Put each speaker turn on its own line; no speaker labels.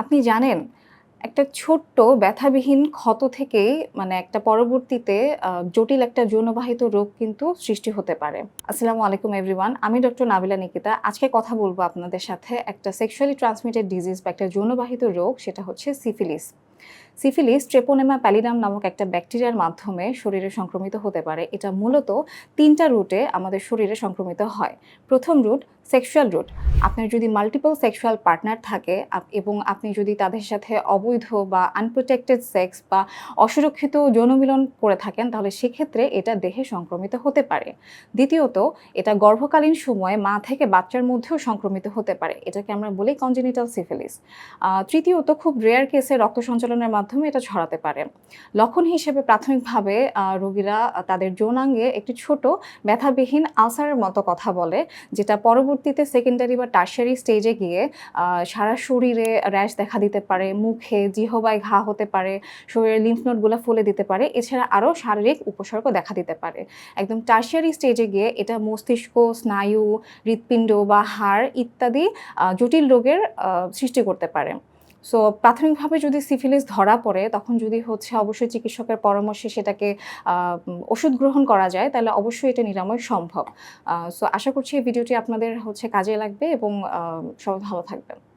আপনি জানেন, একটা ছোট্ট ব্যথাবিহীন ক্ষত থেকেই মানে একটা পরবর্তীতে জটিল একটা যৌনবাহিত রোগ কিন্তু সৃষ্টি হতে পারে। আসসালামু আলাইকুম এভরিওয়ান, আমি ডক্টর নাবিলা নিকিতা। আজকে কথা বলব আপনাদের সাথে একটা সেক্সুয়ালি ট্রান্সমিটেড ডিজিজ বা একটা যৌনবাহিত রোগ, সেটা হচ্ছে সিফিলিস। সিফিলিস ট্রেপোনেমা প্যালিনাম নামক একটা ব্যাকটেরিয়ার মাধ্যমে শরীরে সংক্রমিত হতে পারে। এটা মূলত তিনটা রুটে আমাদের শরীরে সংক্রমিত হয়। প্রথম রুট সেক্সুয়াল রুট আপনার যদি মাল্টিপল সেক্সুয়াল পার্টনার থাকে এবং আপনি যদি তাদের সাথে অবৈধ বা আনপ্রোটেক্টেড সেক্স বা অসুরক্ষিত যৌনমিলন করে থাকেন, তাহলে সেক্ষেত্রে এটা দেহে সংক্রমিত হতে পারে। দ্বিতীয়ত, এটা গর্ভকালীন সময়ে মা থেকে বাচ্চার মধ্যেও সংক্রমিত হতে পারে। এটাকে আমরা বলি কনজেনিটাল সিফিলিস তৃতীয়ত, খুব রেয়ার কেসে রক্ত সঞ্চালনের মাধ্যমে এটা ছড়াতে পারে। লক্ষণ হিসেবে প্রাথমিকভাবে রোগীরা তাদের যৌনাঙ্গে একটি ছোট ব্যথাবিহীন আলসারের মতো কথা বলে, যেটা পরবর্তীতে সেকেন্ডারি বা টার্সারি স্টেজে গিয়ে সারা শরীরে র্যাশ দেখা দিতে পারে, মুখে জিহবায় ঘা হতে পারে শরীরের লিম্ফ নোটগুলো ফুলে দিতে পারে, এছাড়া আরও শারীরিক উপসর্গ দেখা দিতে পারে। একদম টার্সারি স্টেজে গিয়ে এটা মস্তিষ্ক, স্নায়ু, হৃৎপিণ্ড বা হাড় ইত্যাদি জটিল রোগের সৃষ্টি করতে পারে। সো প্রাথমিকভাবে যদি সিফিলিস ধরা পড়ে, তখন যদি হচ্ছে অবশ্যই চিকিৎসকের পরামর্শে সেটাকে ওষুধ গ্রহণ করা যায়, তাহলে অবশ্যই এটা নিরাময় সম্ভব। সো আশা করছি এই ভিডিওটি আপনাদের হচ্ছে কাজে লাগবে এবং সবাই ভালো থাকবেন।